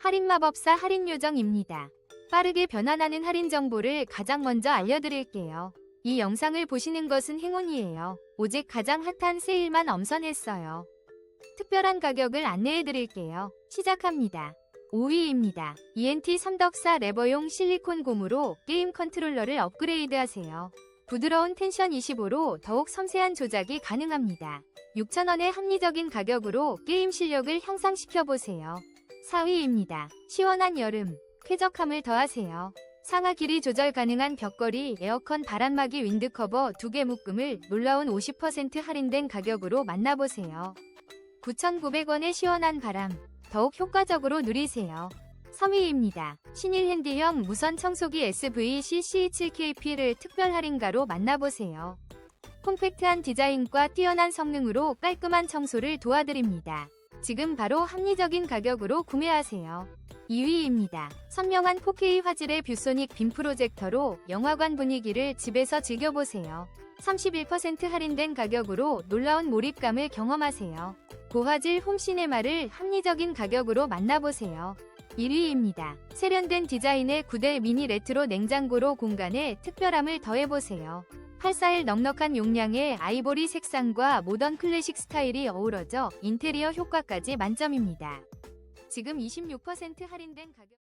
할인 마법사 할인 요정입니다. 빠르게 변환하는 할인 정보를 가장 먼저 알려드릴게요. 이 영상을 보시는 것은 행운이에요. 오직 가장 핫한 세일만 엄선했어요. 특별한 가격을 안내해드릴게요. 시작합니다. 5위입니다. ENT 삼덕사 레버용 실리콘 고무로 게임 컨트롤러를 업그레이드하세요. 부드러운 텐션 25로 더욱 섬세한 조작이 가능합니다. 6,000원의 합리적인 가격으로 게임 실력을 향상시켜보세요. 4위입니다. 시원한 여름, 쾌적함을 더하세요. 상하 길이 조절 가능한 벽걸이 에어컨 바람막이 윈드커버 2개 묶음을 놀라운 50% 할인된 가격으로 만나보세요. 9,900원의 시원한 바람, 더욱 효과적으로 누리세요. 3위입니다. 신일 핸디형 무선 청소기 SVC-C27KP를 특별 할인가로 만나보세요. 콤팩트한 디자인과 뛰어난 성능으로 깔끔한 청소를 도와드립니다. 지금 바로 합리적인 가격으로 구매하세요. 2위입니다. 선명한 4K 화질의 뷰소닉 빔 프로젝터로 영화관 분위기를 집에서 즐겨보세요. 31% 할인된 가격으로 놀라운 몰입감을 경험하세요. 고화질 홈시네마를 합리적인 가격으로 만나보세요. 1위입니다. 세련된 디자인의 9대 미니 레트로 냉장고로 공간에 특별함을 더해보세요. 8사일 넉넉한 용량의 아이보리 색상과 모던 클래식 스타일이 어우러져 인테리어 효과까지 만점입니다. 지금 26% 할인된 가격